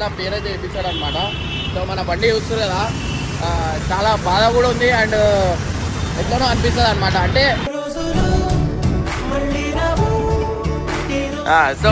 ఇలా పేరైతే వేయించాడు అనమాట సో మన బండి చూస్తారు కదా ఆ, చాలా బాధ కూడా ఉంది అండ్ ఎట్లనో అనిపిస్తుంది అనమాట అంటే సో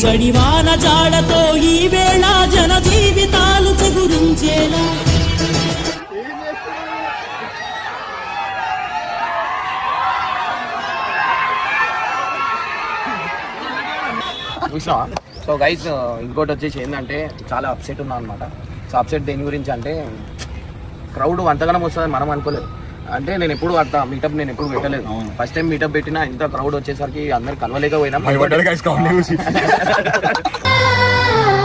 చడివాన జాడతో ఈ వేళ జన జీవితాలు చిగురించేలా. చూసినావా సో గైస్ ఇంకోటి వచ్చేసి ఏంటంటే చాలా అప్సెట్ ఉన్నా అనమాట సో అప్సెట్ దేని గురించి అంటే క్రౌడ్ అంతగానం వస్తుందని మనం అనుకోలేదు. అంటే నేను ఎప్పుడు అంత మీటప్ నేను ఎప్పుడు పెట్టలేదు. ఫస్ట్ టైం మీటప్ పెట్టినా ఇంత క్రౌడ్ వచ్చేసరికి అందరు కలవలేకపోయినాం.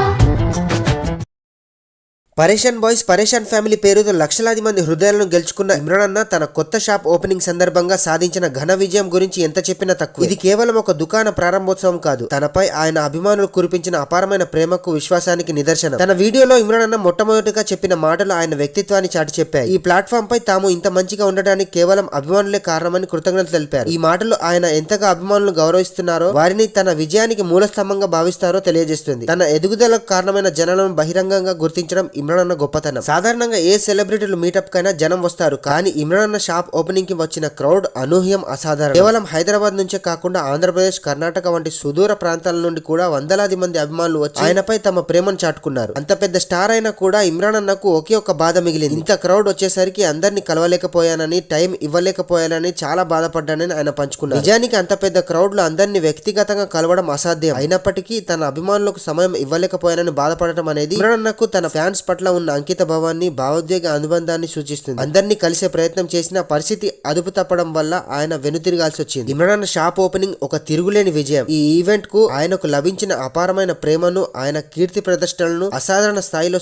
పరేషన్ బాయ్స్ పరేషాన్ ఫ్యామిలీ పేరుతో లక్షలాది మంది హృదయాలను గెలుచుకున్న ఇమ్రాన్ అన్న తన కొత్త షాప్ ఓపెనింగ్ సందర్భంగా సాధించిన ఘన విజయం గురించి ఎంత చెప్పినా తక్కువ. ఇది కేవలం ఒక దుకాణ ప్రారంభోత్సవం కాదు. తనపై ఆయన అభిమానులు కురిపించిన అపారమైన ప్రేమకు విశ్వాసానికి నిదర్శనం. తన వీడియోలో ఇమ్రాన్ అన్న మొట్టమొదటిగా చెప్పిన మాటలు ఆయన వ్యక్తిత్వాన్ని చాటి చెప్పాయి. ఈ ప్లాట్ఫామ్ పై తాము ఇంత మంచిగా ఉండడానికి కేవలం అభిమానులే కారణమని కృతజ్ఞతలు తెలిపారు. ఈ మాటలు ఆయన ఎంతగా అభిమానులు గౌరవిస్తున్నారో వారిని తన విజయానికి మూలస్తంభంగా భావిస్తారో తెలియజేస్తుంది. తన ఎదుగుదలకు కారణమైన జనాలను బహిరంగంగా గుర్తించడం ఇమ్రాన్ అన్న గొప్పతనం. సాధారణంగా ఏ సెలబ్రిటీలు మీటప్ కైనా జనం వస్తారు కానీ ఇమ్రాన్ అన్న షాప్ ఓపెనింగ్కి వచ్చిన క్రౌడ్ అనూహ్యం అసాధారణం. కేవలం హైదరాబాద్ నుంచే కాకుండా ఆంధ్రప్రదేశ్ కర్ణాటక వంటి సుదూర ప్రాంతాల నుండి కూడా వందలాది మంది అభిమానులు వచ్చి ఆయనపై తమ ప్రేమను చాటుకున్నారు. అంత పెద్ద స్టార్ అయినా కూడా ఇమ్రాన్ అన్నకు ఒకే ఒక బాధ మిగిలింది. ఇంత క్రౌడ్ వచ్చేసరికి అందరిని కలవలేకపోయానని టైం ఇవ్వలేకపోయానని చాలా బాధపడ్డానని ఆయన పంచుకున్నారు. నిజానికి అంత పెద్ద క్రౌడ్లో అందరినీ వ్యక్తిగతంగా కలవడం అసాధ్యం. అయినప్పటికీ తన అభిమానులకు సమయం ఇవ్వలేకపోయానని బాధపడటం అనేది ఇమ్రాన్ అన్నకు తన ఫ్యాన్స్ పట్ల ఉన్న అంకిత భావాన్ని భావోద్వేగ అనుబంధాన్ని సూచిస్తుంది. అందరినీ కలిసే ప్రయత్నం చేసిన పరిస్థితి అదుపు తప్పడం వల్ల ఆయన వెనుతిరగాల్సి వచ్చింది. ఇమ్రాన్ షాప్ ఓపెనింగ్ ఒక తిరుగులేని విజయం. ఈ ఈవెంట్కు ఆయనకు లభించిన అపారమైన ప్రేమను ఆయన కీర్తి ప్రదర్శనలను అసాధారణ స్థాయిలో